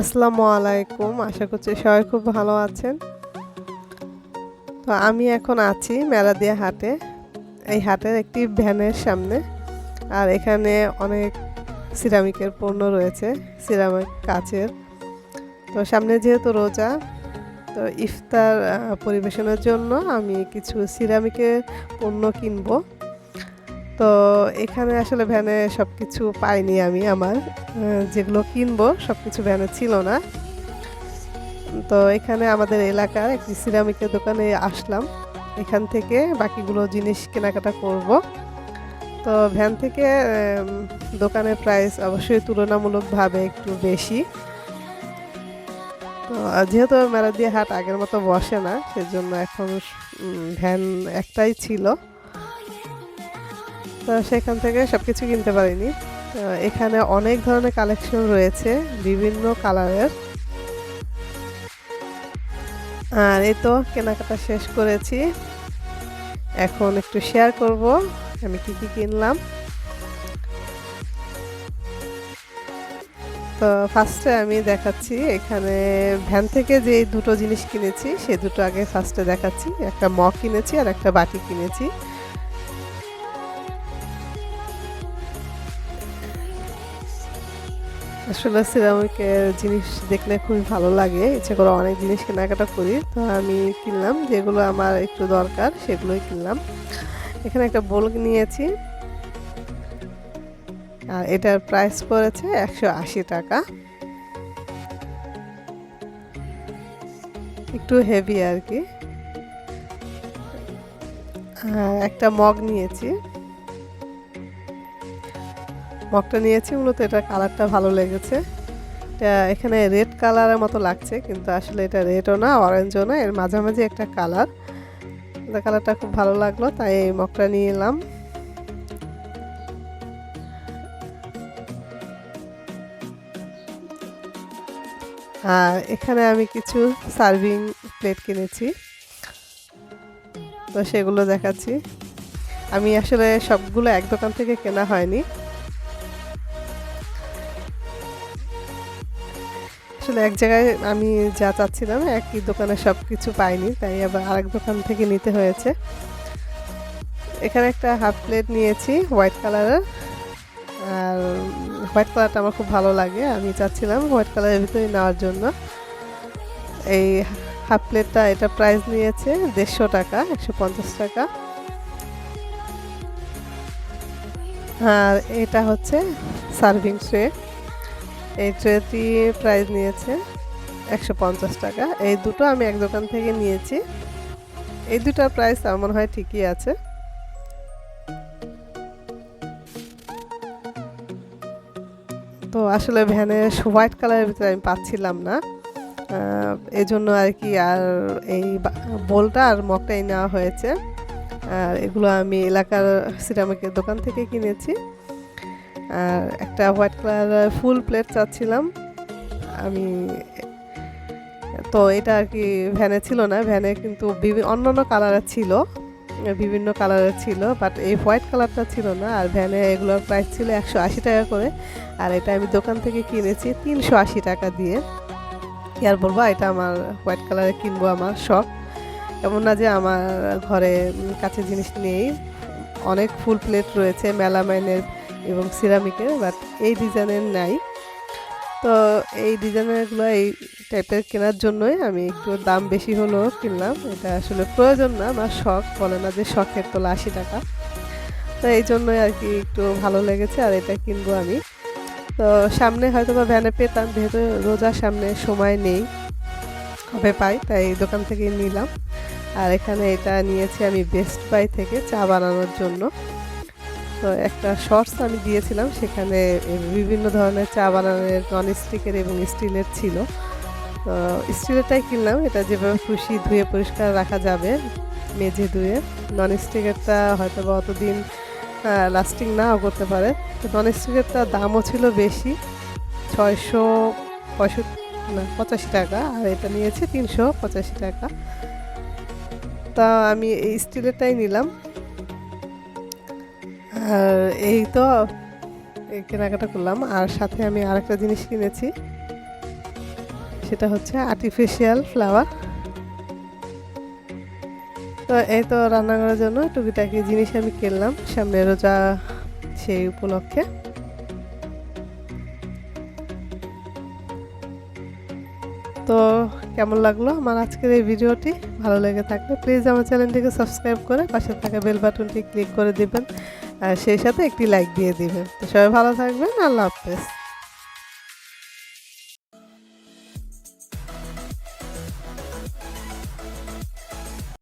আসসালামু আলাইকুম। আশা করছি সবাই খুব ভালো আছেন। তো আমি এখন আছি মেলাদিয়া হাটে। এই হাটের একটি ভ্যানের সামনে। আর এখানে অনেক সিরামিকের পণ্য রয়েছে, সিরামিক কাচের। তো সামনে যেহেতু রোজা, তো ইফতার পরিবেশনের জন্য আমি কিছু সিরামিকের পণ্য কিনবো। তো এখানে আসলে ভ্যানে সব কিছু পাইনি আমি আমার যেগুলো কিনবো সব কিছু ভ্যানে ছিল না। তো এখানে আমাদের এলাকার একটি সিরামিকের দোকানে আসলাম, এখান থেকে বাকিগুলো জিনিস কেনাকাটা করব। তো ভ্যান থেকে দোকানের প্রাইস অবশ্যই তুলনামূলকভাবে একটু বেশি। তো যেহেতু মেলাদিয়া হাট আগের মতো বসে না, সেজন্য এখন ভ্যান একটাই ছিল। সেখান থেকে সব কিছু কিনতে পারিনি। এখানে অনেক ধরনের কালেকশন রয়েছে, বিভিন্ন কালারের আর এই তো কেনাকাটা শেষ করেছি। এখন একটু শেয়ার করব, আমি কি কি কিনলাম। তো ফার্স্টে আমি দেখাচ্ছি, এখানে ভ্যান থেকে যে দুটো জিনিস কিনেছি, সে দুটো আগে ফার্স্টে দেখাচ্ছি। একটা মগ কিনেছি আর একটা বাটি কিনেছি। আসলে সিরামিকের জিনিস দেখলে খুবই ভালো লাগে। ইচ্ছে করে অনেক জিনিস কেনাকাটা করি। তো আমি কিনলাম যেগুলো আমার একটু দরকার, সেগুলোই কিনলাম। এখানে একটা বোল নিয়েছি। আর এটার প্রাইস পড়েছে একশো আশি টাকা। একটু হেভি আর কি। একটা মগ নিয়েছি। মগটা নিয়েছি, মূলত এটা কালারটা ভালো লেগেছে। এটা এখানে রেড কালারের মতো লাগছে, কিন্তু আসলে এটা রেডও না, অরেঞ্জও না, এর মাঝামাঝি একটা কালার। এটা কালারটা খুব ভালো লাগল, তাই এই মগটা নিয়ে এলাম। আর এখানে আমি কিছু সার্ভিং প্লেট কিনেছি। তো সেগুলো দেখাচ্ছি। আমি আসলে সবগুলো এক দোকান থেকে কেনা হয়নি। আসলে এক জায়গায় আমি যা চাচ্ছিলাম, একই দোকানে সব কিছু পাইনি, তাই আবার আরেক দোকান থেকে নিতে হয়েছে। এখানে একটা হাফ প্লেট নিয়েছি, হোয়াইট কালারের। আর হোয়াইট কালারটা আমার খুব ভালো লাগে, আমি চাচ্ছিলাম হোয়াইট কালারের ভিতরে নেওয়ার জন্য। এই হাফ প্লেটটা এটা প্রাইস নিয়েছে দেড়শো টাকা, একশো পঞ্চাশ টাকা। আর এটা হচ্ছে সার্ভিং ট্রে। এই ট্রেটি প্রাইস নিয়েছে একশো পঞ্চাশ টাকা। এই দুটো আমি এক দোকান থেকে নিয়েছি। এই দুটার প্রাইস আমার হয় ঠিকই আছে। তো আসলে ভ্যানে হোয়াইট কালারের ভিতরে আমি পাচ্ছিলাম না। এই জন্য আর কি আর এই বোলটা আর মগটাই নেওয়া হয়েছে। আর এগুলো আমি এলাকার সিরামিকের দোকান থেকে কিনেছি। আর একটা হোয়াইট কালার ফুল প্লেট চাচ্ছিলাম। আমি, তো এটা আর কি ভ্যানে ছিল না, ভ্যানে কিন্তু বিভিন্ন অন্যান্য কালারের ছিল, বিভিন্ন কালারের ছিল বাট এই হোয়াইট কালারটা ছিল না, আর ভ্যানে এগুলোর প্রাইস ছিল একশো আশি টাকা করে, আর এটা আমি দোকান থেকে কিনেছি তিনশো আশি টাকা দিয়ে। কি আর বলব, এটা আমার হোয়াইট কালারে কিনবো আমার শখ। এমন না যে আমার ঘরে কাছে জিনিস নেই, অনেক ফুল প্লেট রয়েছে, মেলামাইনের এবং সিরামিকের বাট এই ডিজাইনের নাই। তো এই ডিজাইনেরগুলো এই টাইপের কেনার জন্যই আমি একটু দাম বেশি হলেও কিনলাম। এটা আসলে প্রয়োজন না আমার শখ, বলে না যে শখের তোলা আশি টাকা। তো এই জন্যই আর কি একটু ভালো লেগেছে, আর এটা কিনবো আমি। তো সামনে হয়তো বা ভ্যানে পেতাম, যেহেতু রোজার সামনে সময় নেই, কবে পাই, তাই এই দোকান থেকে নিলাম। আর এখানে এটা নিয়েছি আমি বেস্ট বাই থেকে চা বানানোর জন্য। তো একটা শর্টস আমি দিয়েছিলাম, সেখানে বিভিন্ন ধরনের চা বানানোর নন স্টিকের এবং স্টিলের ছিল। তো স্টিলেরটাই কিনলাম, এটা যেভাবে খুশি ধুয়ে পরিষ্কার রাখা যাবে, মেঝে ধুয়ে। নন স্টিকেরটা হয়তো বা অতদিন লাস্টিং নাও করতে পারে। তো নন স্টিকেরটা দামও ছিল বেশি, ছয়শো পঁয়ষট্টি, না, পঁচাশি টাকা, আর এটা নিয়েছে তিনশো পঁচাশি টাকা। তা আমি এই স্টিলেরটাই নিলাম। আর এই তো কেনাকাটা করলাম। আর সাথে আমি আরেকটা জিনিস কিনেছি। সেটা হচ্ছে আর্টিফিশিয়াল ফ্লাওয়ার তো এই তো রান্না করার জন্য টুকিটাকি জিনিস আমি কিনলাম সামনে রোজা সেই উপলক্ষে। তো কেমন লাগল আমার আজকের এই ভিডিওটি? ভালো লেগে থাকলে প্লিজ আমার চ্যানেলটিকে সাবস্ক্রাইব করে পাশে থাকা বেল বাটনটি ক্লিক করে দিবেন। আর সেই সাথে একটি লাইক দিয়ে দিবেন। তো সবাই ভালো থাকবেন আল্লাহ হাফেজ।